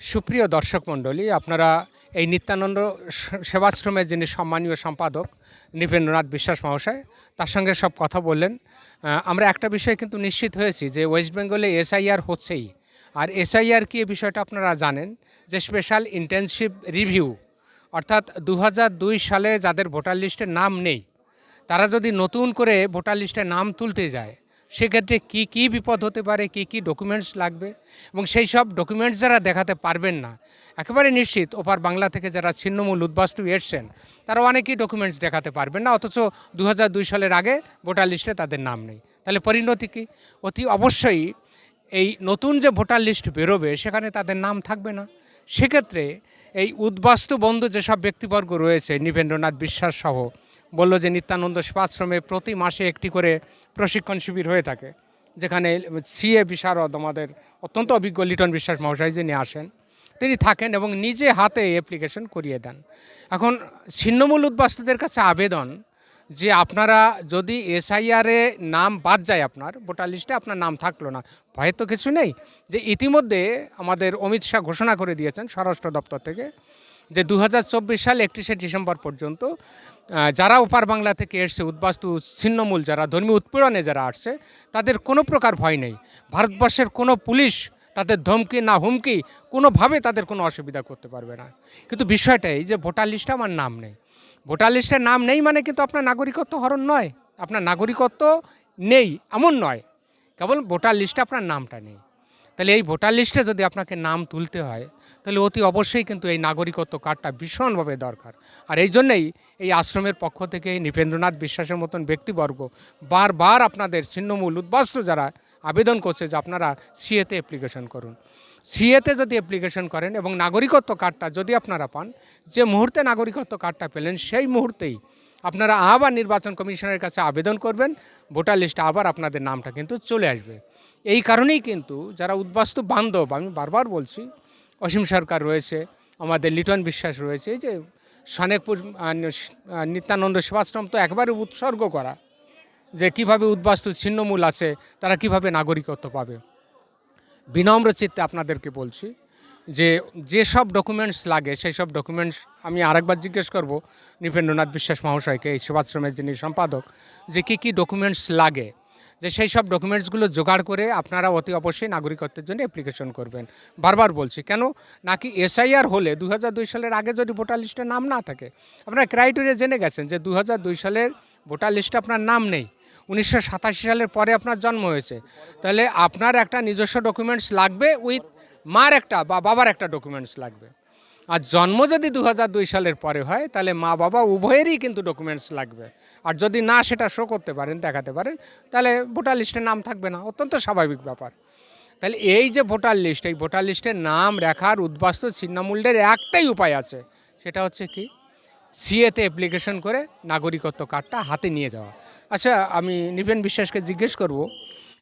সুপ্রিয় দর্শক মণ্ডলী, আপনারা এই নিত্যানন্দ সেবাশ্রমের যিনি সম্মানীয় সম্পাদক নৃপেন্দ্রনাথ বিশ্বাস মহাশয়, তার সঙ্গে সব কথা বললেন। আমরা একটা বিষয় কিন্তু নিশ্চিত হয়েছি যে ওয়েস্ট বেঙ্গলে এসআইআর হচ্ছেই। আর এসআইআর কি এই বিষয়টা আপনারা জানেন? যে স্পেশাল ইন্টেনসিভ রিভিউ অর্থাৎ দু হাজার দুই সালে যাদের ভোটার লিস্টে নাম নেই, তারা যদি নতুন করে ভোটার লিস্টে নাম তুলতে যায় সেক্ষেত্রে কি কি বিপদ হতে পারে, কি কি ডকুমেন্টস লাগবে? এবং সেই সব ডকুমেন্টস যারা দেখাতে পারবেন না, একেবারে নিশ্চিত ওপার বাংলা থেকে যারা ছিন্নমূল উদ্বাস্তু এসছেন তারা অনেকেই ডকুমেন্টস দেখাতে পারবেন না, অথচ দু হাজার দুই সালের আগে ভোটার লিস্টে তাদের নাম নেই। তাহলে পরিণতি কি? অতি অবশ্যই এই নতুন যে ভোটার লিস্ট বেরোবে, সেখানে তাদের নাম থাকবে না। সেক্ষেত্রে এই উদ্বাস্তু বন্ধু যেসব ব্যক্তিবর্গ রয়েছে নৃপেন্দ্রনাথ বিশ্বাস সহ, বলল যে নিত্যানন্দ সেবাশ্রমে প্রতি মাসে একটি করে প্রশিক্ষণ শিবির হয়ে থাকে, যেখানে সিএ বিশারদ আমাদের অত্যন্ত অভিজ্ঞ লিটন বিশ্বাস মহাশয় যিনি আসেন, তিনি থাকেন এবং নিজে হাতে অ্যাপ্লিকেশন করিয়ে দেন। এখন ছিন্নমূল উদ্বাস্তুদের কাছে আবেদন যে আপনারা যদি এসআইআরে নাম বাদ যায় আপনার, ভোটার লিস্টে আপনার নাম থাকল না ভয়ের তো কিছু নেই যে ইতিমধ্যে আমাদের অমিত শাহ ঘোষণা করে দিয়েছেন স্বরাষ্ট্র দপ্তর থেকে যে দু হাজার চব্বিশ সাল একত্রিশে ডিসেম্বর পর্যন্ত যারা ওপার বাংলা থেকে এসছে, উদ্বাস্তু ছিন্নমূল যারা, ধর্মীয় উৎপীড়নে যারা আসছে, তাদের কোনো প্রকার ভয় নেই। ভারতবর্ষের কোনো পুলিশ তাদের ধমকি না হুমকি কোনোভাবে তাদের কোনো অসুবিধা করতে পারবে না। কিন্তু বিষয়টা এই যে ভোটার লিস্টে আমার নাম নেই। ভোটার লিস্টে নাম নেই মানে কিন্তু আপনার নাগরিকত্ব হরণ নয়। আপনার নাগরিকত্ব নেই, এমন নয়। কেবল ভোটার লিস্টে আপনার নামটা নেই। তাহলে এই ভোটার লিস্টে যদি আপনাকে নাম তুলতে হয়, তাহলে অতি অবশ্যই কিন্তু এই নাগরিকত্ব কার্ডটা ভীষণভাবে দরকার। আর এই জন্যেই এই আশ্রমের পক্ষ থেকে নৃপেন্দ্রনাথ বিশ্বাসের মতন ব্যক্তিবর্গ বারবার আপনাদের ছিন্নমূল উদ্বাস্তু যারা আবেদন করছে যে আপনারা সিএতে অ্যাপ্লিকেশন করুন। সিএতে যদি অ্যাপ্লিকেশন করেন এবং নাগরিকত্ব কার্ডটা যদি আপনারা পান, যে মুহূর্তে নাগরিকত্ব কার্ডটা পেলেন সেই মুহূর্তেই আপনারা আবার নির্বাচন কমিশনের কাছে আবেদন করবেন ভোটার লিস্টে আবার আপনাদের নামটা কিন্তু চলে আসবে। এই কারণেই কিন্তু যারা উদ্বাস্তু বান্ধব, আমি বারবার বলছি, অসীম সরকার রয়েছে, আমাদের লিটন বিশ্বাস রয়েছে, এই যে সনেকপুর নিত্যানন্দ সেবাশ্রম তো একবারে উৎসর্গ করা, যে কীভাবে উদ্বাস্তু ছিন্নমূল আছে, তারা কীভাবে নাগরিকত্ব পাবে। বিনম্র চিত্তে আপনাদেরকে বলছি যে যেসব ডকুমেন্টস লাগে সেই সব ডকুমেন্টস আমি আরেকবার জিজ্ঞেস করব নৃপেন্দ্রনাথ বিশ্বাস মহাশয়কে, এই সেবাশ্রমের যিনি সম্পাদক, যে কী কী ডকুমেন্টস লাগে যে সেই সব ডকুমেন্টসগুলো জোগাড় করে আপনারা অতি অবশ্যই নাগরিকত্বের জন্য অ্যাপ্লিকেশন করবেন। বারবার বলছি, কেন? নাকি এসআইআর হলে দুই হাজার দুই সালের আগে যদি ভোটার লিস্টে নাম না থাকে, আপনারা ক্রাইটেরিয়া জেনে গেছেন যে দু হাজার দুই সালের ভোটার লিস্টে আপনার নাম নেই। উনিশশো সাতাশি সালের পরে আপনার জন্ম হয়েছে। তাহলে আপনার একটা নিজস্ব ডকুমেন্টস লাগবে উইথ মার একটা বা বাবার একটা ডকুমেন্টস লাগবে। আর জন্ম যদি দু হাজার দুই সালের পরে হয়, তাহলে মা বাবা উভয়েরই কিন্তু ডকুমেন্টস লাগবে। আর যদি না, সেটা শো করতে পারেন, দেখাতে পারেন, তাহলে ভোটার লিস্টে নাম থাকবে না। অত্যন্ত স্বাভাবিক ব্যাপার। তাহলে এই যে ভোটার লিস্ট এই ভোটার লিস্টে নাম, রেখার, উদ্বাস্তু ছিন্নমূল্যের একটাই উপায় আছে। সেটা হচ্ছে কি? সিএতে অ্যাপ্লিকেশন করে নাগরিকত্ব কার্ডটা হাতে নিয়ে যাওয়া। আচ্ছা আমি নিপেন বিশ্বাসকে জিজ্ঞেস করব